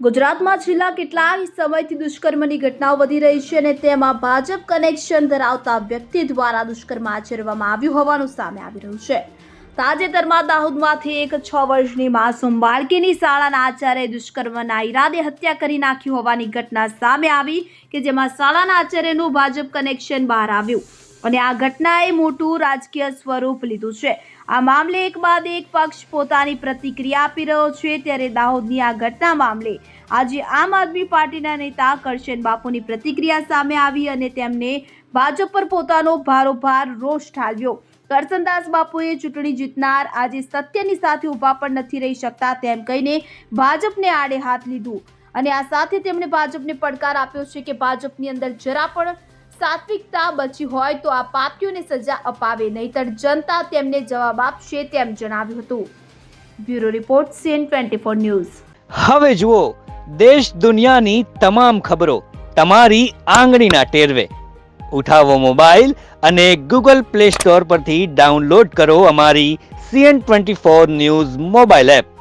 ગુજરાતમાં છેલ્લા કેટલાય સમયથી દુષ્કર્મની ઘટનાઓ વધી રહી છે અને તેમાં ભાજપ કનેક્શન ધરાવતા વ્યક્તિ દ્વારા દુષ્કર્મ આચરવામાં આવ્યું હોવાનું સામે આવી રહ્યું છે. તાજેતરમાં દાહોદમાંથી એક છ વર્ષની માસૂમ બાળકીની શાળાના આચાર્ય દુષ્કર્મના ઈરાદે હત્યા કરી નાખી હોવાની ઘટના સામે આવી કે જેમાં શાળાના આચાર્યનું ભાજપ કનેક્શન બહાર આવ્યું. અને આ ઘટનાએ મોટું રાજકીય સ્વરૂપ લીધું છે. આ મામલે એક બાદ એક પક્ષ પોતાની પ્રતિક્રિયા આપી રહ્યો છે ત્યારે દાહોદની આ ઘટના મામલે આજે આમ આદમી પાર્ટીના નેતા કરશન બાપુની પ્રતિક્રિયા સામે આવી અને તેમને ભાજપ પર પોતાનો ભારોભાર રોષ ઠાલવ્યો. કરસનદાસ બાપુએ ચૂંટણી જીતનાર આજે સત્યની સાથે ઊભા પણ નથી રહી શકતા તેમ કહીને ભાજપને આડે હાથ લીધું. અને આ સાથે તેમણે ભાજપને પડકાર આપ્યો છે કે ભાજપની અંદર જરા પણ સાત્વિકતા બચી હોય તો આ પાપીઓને સજા અપાવે. નહીતર જનતા તેમને જવાબ આપશે તેમ જણાવ્યું હતું. Bureau report CN twenty four news. હવે જુઓ, દેશ દુનિયાની તમામ ખબરો તમારી આંગળીના ટેરવે. ઉઠાવો મોબાઈલ અને ગૂગલ પ્લે સ્ટોર પરથી ડાઉનલોડ કરો અમારી CN twenty four news mobile app.